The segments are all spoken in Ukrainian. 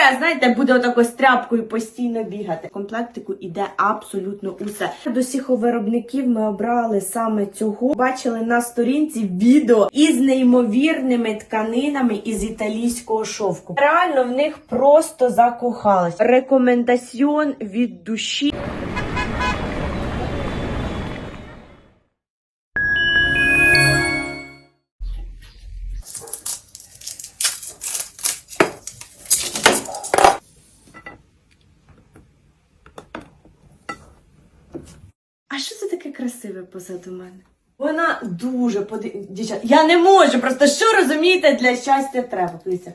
треба, знаєте, буде отако з тряпкою постійно бігати. В комплектику іде абсолютно усе. До всіх виробників ми обрали саме цього. Бачили на сторінці відео із неймовірними тканинами із італійського шовку. Реально в них просто закохались. Рекомендаціон від душі. А що це таке красиве позаду мене? Вона дуже поди... Я не можу, просто що розумієте, для щастя треба. Дивіться.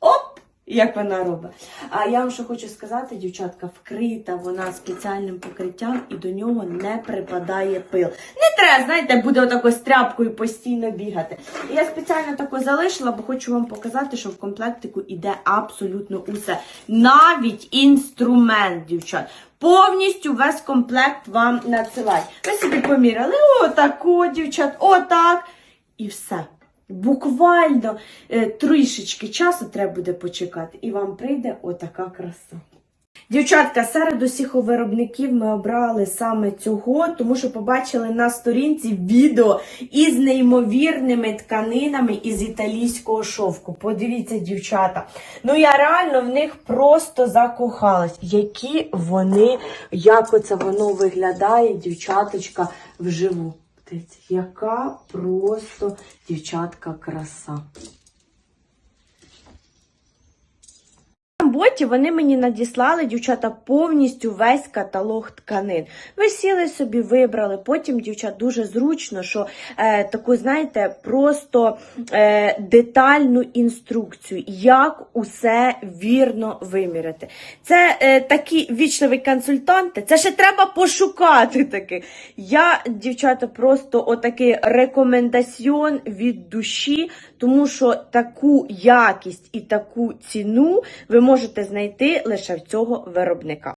Оп! Як вона робить. А я вам що хочу сказати, дівчатка, вкрита вона спеціальним покриттям і до нього не припадає пил. Не треба, знаєте, буде отако з тряпкою постійно бігати. Я спеціально тако залишила, бо хочу вам показати, що в комплектику іде абсолютно усе. Навіть інструмент, дівчат. Повністю весь комплект вам надсилають. Ви собі поміряли, отако, дівчат, отак. І все. Буквально е, трішечки часу треба буде почекати, і вам прийде отака краса. Дівчатка, серед усіх виробників ми обрали саме цього, тому що побачили на сторінці відео із неймовірними тканинами із італійського шовку. Подивіться, дівчата. Ну я реально в них просто закохалась. Які вони, як оце воно виглядає, дівчаточка, вживу. Дивіться, яка просто дівчатка краса. Боті вони мені надіслали, дівчата, повністю весь каталог тканин. Ви сіли собі, вибрали. Потім, дівчат, дуже зручно, що е, таку, знаєте, просто е, детальну інструкцію, як усе вірно виміряти. Це е, такі вічливі консультанти, це ще треба пошукати таких. Я, дівчата, просто отакий рекомендаціон від душі, тому що таку якість і таку ціну ви знайти лише в цього виробника.